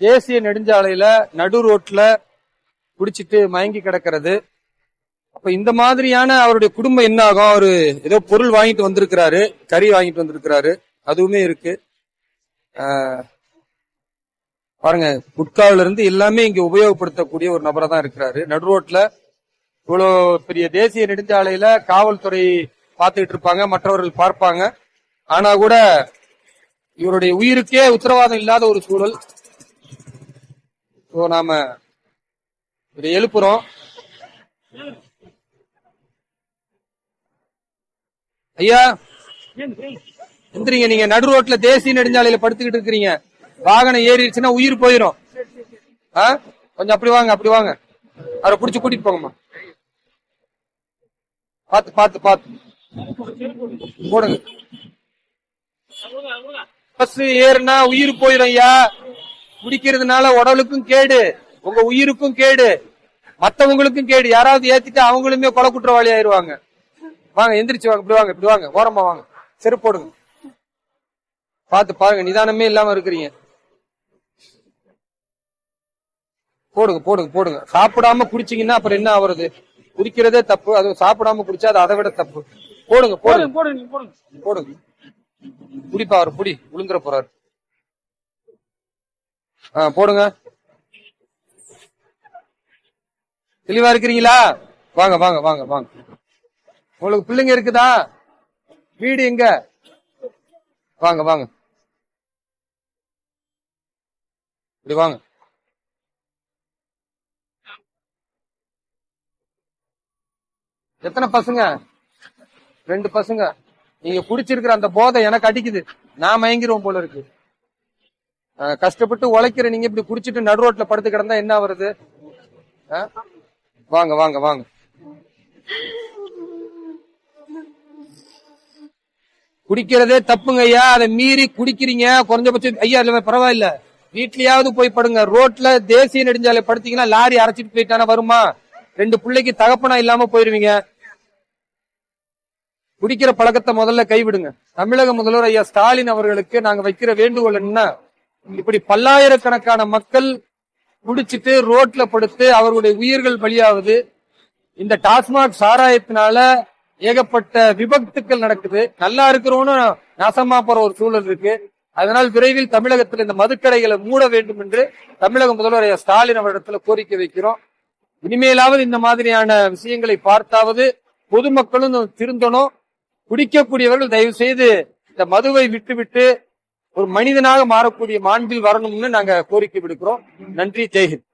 தேசிய நெடுஞ்சாலையில நடு ரோட்ல குடிச்சிட்டு மயங்கி கிடக்கிறது. அப்ப இந்த மாதிரியான அவருடைய குடும்பம் என்ன ஆகும்? அவரு ஏதோ பொருள் வாங்கிட்டு வந்திருக்கிறாரு கறி வாங்கிட்டு வந்திருக்கிறாரு. அதுவுமே இருக்கு. பாருங்க குட்காவில இருந்து எல்லாமே இங்க உபயோகப்படுத்தக்கூடிய ஒரு நபரா தான் இருக்கிறாரு. நடு ரோட்ல இவ்வளோ பெரிய தேசிய நெடுஞ்சாலையில காவல்துறை பார்த்துக்கிட்டு இருப்பாங்க மற்றவர்கள் பார்ப்பாங்க. ஆனா கூட இவருடைய உயிருக்கே உத்தரவாதம் இல்லாத ஒரு சூழல். ஸோ நாம இதை எழுப்புறோம். ஐயா எந்திரிங்க. நீங்க நடு ரோட்ல தேசிய நெடுஞ்சாலையில படுத்துக்கிட்டு இருக்கிறீங்க. வாகனம் ஏறிடுச்சுன்னா உயிர் போயிடும் ஆ? கொஞ்சம் அப்படி வாங்க அப்படி வாங்க. அவரை புடிச்சு கூட்டிட்டு போங்கம்மா. பாத்து பாத்து பாத்து போடுங்க. பஸ் ஏறுனா உயிர் போயிடும் ஐயா. குடிக்கிறதுனால உடலுக்கும் கேடு உங்க உயிருக்கும் கேடு. மத்தவங்களுக்கும் கேடு. யாராவது ஏத்திட்டு அவங்களுமே கொலை குற்றவாளி ஆயிருவாங்க. வாங்க எந்திரிச்சு வாங்க. இப்படி வாங்க இப்படி வாங்க. ஓரமா வாங்க. செருப்பு போடுங்க. பாத்து பாருங்க நிதானமே இல்லாம இருக்கிறீங்க. போடுங்க போடுங்க போடுங்க. சாப்பிடாம குடிச்சீங்கன்னா அப்புறம் என்ன ஆகுறது குடிக்கிறதே தப்பு. அது சாப்பிடாம குடிச்சா அது அதை விட தப்பு. போடுங்க போடுங்க. போடுங்க போடுங்க போடுங்க. புடிப்பா அவர் புடி விழுந்துற போறாரு. போடுங்க. தெளிவா இருக்கிறீங்களா? வாங்க வாங்க வாங்க வாங்க. உங்களுக்கு பிள்ளைங்க இருக்குதா? வீடு எங்க? வாங்க வாங்க. இப்படி வாங்க. எத்தனை பசங்க? ரெண்டு பசங்க. நீங்க குடிச்சிருக்கிற அந்த போதை எனக்கு அடிக்குது. நான் மயங்கிருவோம் போல இருக்கு. கஷ்டப்பட்டு உழைக்கிற நீங்க இப்படி குடிச்சிட்டு நடு ரோட்ல படுத்து கிடந்தா என்ன வருது வாங்க வாங்க வாங்க. குடிக்கிறதே தப்புங்க ஐயா. அதை மீறி குடிக்கிறீங்க. குறைஞ்சபட்சம் ஐயா இல்ல பரவாயில்ல. வீட்லயாவது போய் படுங்க. ரோட்ல தேசிய நெடுஞ்சாலை படுத்தீங்கன்னா லாரி அரைச்சிட்டு போயிட்டானா வருமா? ரெண்டு பிள்ளைக்கு தகப்பனா இல்லாம போயிருவீங்க. குடிக்கிற பழக்கத்தை முதல்ல கைவிடுங்க. தமிழக முதல்வர் ஐயா ஸ்டாலின் அவர்களுக்கு நாங்க வைக்கிற வேண்டுகோள் என்ன? இப்படி பல்லாயிரக்கணக்கான மக்கள் குடிச்சிட்டு ரோட்ல படுத்து அவர்களுடைய உயிர்கள் பலியாவது இந்த டாஸ்மாக் சாராயத்தினால ஏகப்பட்ட விபத்துக்கள் நடக்குது. நல்லா இருக்கிறவனும் நாசமா போற ஒரு சூழல் இருக்கு. அதனால் விரைவில் தமிழகத்தில் இந்த மதுக்கடைகளை மூட வேண்டும் என்று தமிழக முதல்வர் ஸ்டாலின் அவரிடத்துல கோரிக்கை வைக்கிறோம். இனிமேலாவது இந்த மாதிரியான விஷயங்களை பார்த்தாவது பொதுமக்களும் திருந்தணும். குடிக்கக்கூடியவர்கள் தயவு செய்து இந்த மதுவை விட்டுவிட்டு ஒரு மனிதனாக மாறக்கூடிய மாண்பில் வரணும்னு நாங்க கோரிக்கை விடுக்கிறோம். நன்றி ஜெய்ஹிந்த்